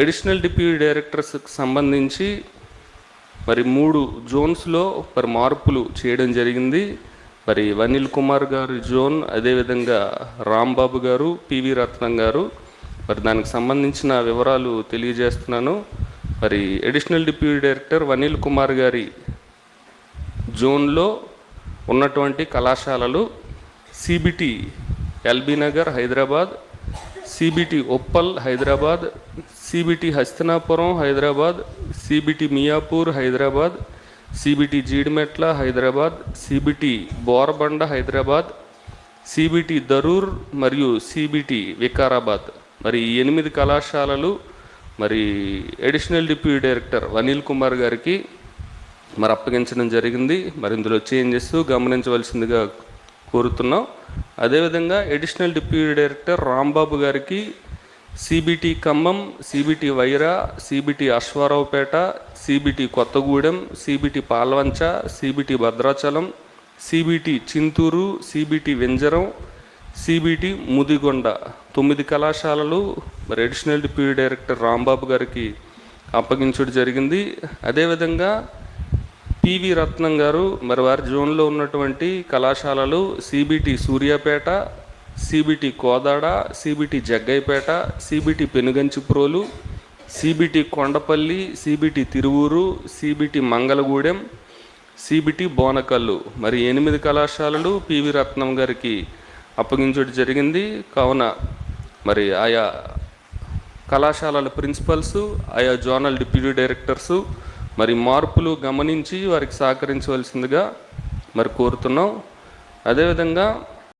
Additional deputy డైరెక్టర్స్కి సంబంధించి మరి మూడు జోన్స్లో మరి మార్పులు చేయడం జరిగింది. మరి వనిల్ కుమార్ గారి జోన్ అదేవిధంగా రాంబాబు గారు పివి రత్నం గారు. మరి దానికి సంబంధించిన వివరాలు తెలియజేస్తున్నాను. మరి additional deputy director Vanil Kumar గారి జోన్లో ఉన్నటువంటి కళాశాలలు CBT LB Nagar Hyderabad CBT Uppal Hyderabad CBT Hastinapuram Hyderabad. CBT Miyapur Hyderabad. CBT Jeedimetla Hyderabad. CBT Borabanda Hyderabad. CBT Darur మరియు సిబిటి వికారాబాద్. మరి ఈ ఎనిమిది కళాశాలలు మరి additional deputy director Anil Kumar గారికి మరి అప్పగించడం జరిగింది. మరి ఇందులో చేంజెస్ గమనించవలసిందిగా కోరుతున్నాం. అదేవిధంగా అడిషనల్ డిప్యూటీ డైరెక్టర్ రాంబాబు గారికి CBT Khammam CBT Wyra CBT Aswaraopeta CBT Kothagudem CBT Palvancha CBT Bhadrachalam CBT Chintur CBT Venjaram CBT Mudigonda. తొమ్మిది కళాశాలలు మరి అడిషనల్ డిప్యూటీ డైరెక్టర్ రాంబాబు గారికి అప్పగించడం జరిగింది. అదేవిధంగా పివి రత్నం గారు మరి వారి జోన్లో ఉన్నటువంటి కళాశాలలు CBT Suryapet CBT Kodad CBT Jaggaiahpet CBT Penuganchiprolu CBT Kondapalli CBT Tiruvuru CBT Mangalagudem CBT Bonakal. మరి ఎనిమిది కళాశాలలు పివి రత్నం గారికి అప్పగించడం జరిగింది. కావున మరి ఆయా కళాశాలల ప్రిన్సిపల్స్ ఆయా జోనల్ డిప్యూటీ డైరెక్టర్సు మరి మార్పులు గమనించి వారికి సహకరించవలసిందిగా మరి కోరుతున్నాం. అదేవిధంగా